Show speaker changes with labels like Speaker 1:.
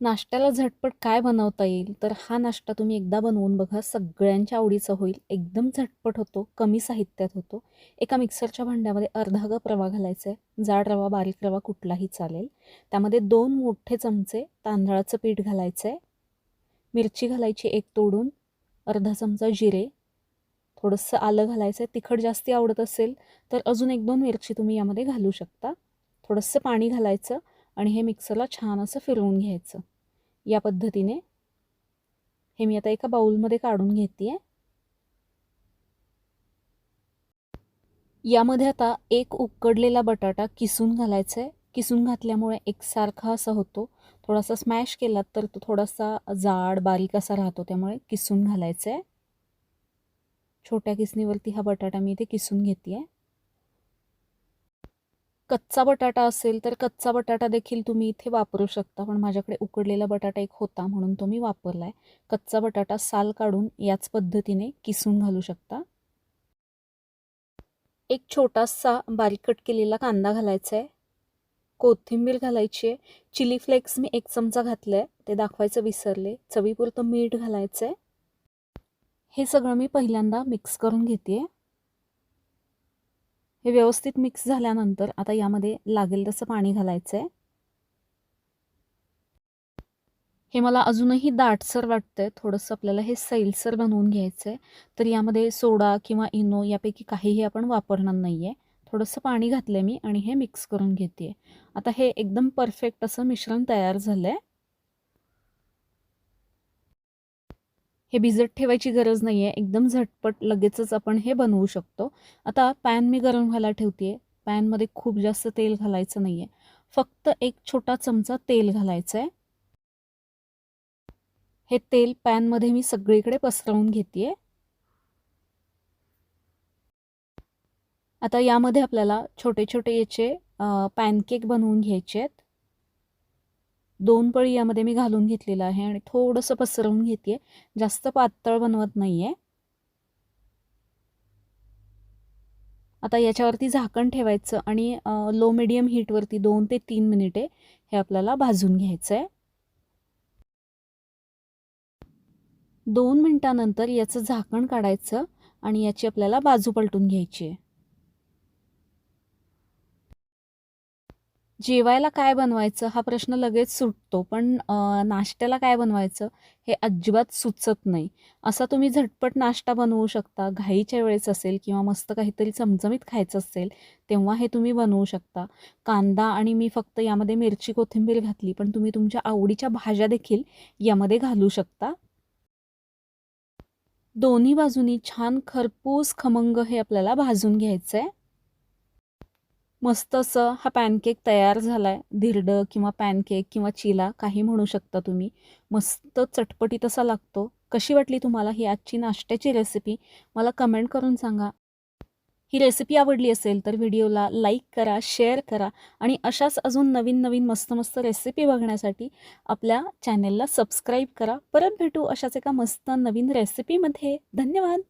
Speaker 1: नाश्त्याला झटपट काय बनवता येईल? तर हा नाश्ता तुम्ही एकदा बनवून बघा सगळ्यांच्या आवडीचा होईल. एकदम झटपट होतो कमी साहित्यात होतो. एका मिक्सरच्या भांड्यामध्ये अर्धा कप रवा घालायचा आहे जाड रवा बारीक रवा कुठलाही चालेल. त्यामध्ये दोन मोठे चमचे तांदळाचं पीठ घालायचं आहे मिरची घालायची एक तोडून अर्धा चमचा जिरे. थोडंसं आलं घालायचं आहे तिखट जास्ती आवडत असेल तर अजून एक दोन मिरची तुम्ही यामध्ये घालू शकता. थोडंसं पाणी घालायचं. आणि हे मिक्सरला छान असं फिरवून घ्यायचं. या पद्धतीने. हे मी आता एका बाउलमध्ये काढून घेते आहे यामध्ये आता एक उकडलेला बटाटा किसून घालायचा आहे किसून घातल्यामुळे एकसारखा असा होतो. थोडासा स्मॅश केलात तर तो थोडासा जाड बारीक असा राहतो. त्यामुळे किसून घालायचं आहे छोट्या किसणीवरती हा बटाटा मी इथे किसून घेते आहे कच्चा बटाटा असेल तर कच्चा बटाटा देखील तुम्ही इथे वापरू शकता. पण माझ्याकडे उकडलेला बटाटा एक होता म्हणून तो मी वापरला आहे कच्चा बटाटा साल काढून याच पद्धतीने किसून घालू शकता. एक छोटासा बारीक कट केलेला कांदा घालायचा आहे कोथिंबीर घालायची आहे. चिली फ्लेक्स मी एक चमचा घातलं आहे ते दाखवायचं विसरले. चवीपुरतं मीठ घालायचं आहे हे सगळं मी पहिल्यांदा मिक्स करून घेते हे व्यवस्थित मिक्स झाल्यानंतर आता यामध्ये लागेल तसं पाणी घालायचं आहे हे मला अजूनही दाटसर वाटतं आहे थोडंसं आपल्याला हे सैलसर बनवून घ्यायचं आहे तर यामध्ये सोडा किंवा इनो यापैकी काहीही आपण वापरणार नाही आहे थोडंसं पाणी घातलं आहे मी आणि हे मिक्स करून घेते आता हे एकदम परफेक्ट असं मिश्रण तयार झालं आहे हे भिजत ठेवायची गरज नाही आहे एकदम झटपट लगेचच आपण हे बनवू शकतो. आता पॅन मी गरम व्हायला ठेवते आहे पॅनमध्ये खूप जास्त तेल घालायचं नाही आहे फक्त एक छोटा चमचा तेल घालायचं आहे हे तेल पॅनमध्ये मी सगळीकडे पसरवून घेते आहे आता यामध्ये आपल्याला छोटे छोटे याचे पॅनकेक बनवून घ्यायचे आहेत दोन पळी यामध्ये मी घालून घेतलेलं आहे आणि थोडंसं पसरवून घेते जास्त पातळ बनवत नाही आहे आता याच्यावरती झाकण ठेवायचं आणि लो मिडियम हीटवरती दोन ते तीन मिनिटे हे आपल्याला भाजून घ्यायचं आहे दोन मिनटानंतर याचं झाकण काढायचं आणि याची आपल्याला बाजू पलटून घ्यायची आहे. जेवायला काय बनवायचं हा प्रश्न लगेच सुटतो पण नाश्त्याला काय बनवायचं हे अजिबात सुचत नाही. असा तुम्ही झटपट नाश्ता बनवू शकता घाईच्या वेळेस असेल किंवा मस्त काहीतरी चमचमीत खायचं असेल तेव्हा हे तुम्ही बनवू शकता. कांदा आणि मी फक्त यामध्ये मिरची कोथिंबीर घातली पण तुम्ही तुमच्या आवडीच्या भाज्या देखील यामध्ये घालू शकता. दोन्ही बाजूनी छान खरपूस खमंग हे आपल्याला भाजून घ्यायचं आहे मस्त असं हा पॅनकेक तयार झाला आहे धिरडं किंवा पॅनकेक किंवा चिला काही म्हणू शकता तुम्ही. मस्त चटपटीत असा लागतो. कशी वाटली तुम्हाला ही आजची नाश्त्याची रेसिपी मला कमेंट करून सांगा. ही रेसिपी आवडली असेल तर व्हिडिओला लाईक करा शेअर करा आणि अशाच अजून नवीन नवीन मस्त मस्त रेसिपी बघण्यासाठी आपल्या चॅनेलला सबस्क्राईब करा. परत भेटू अशाच एका मस्त नवीन रेसिपीमध्ये धन्यवाद!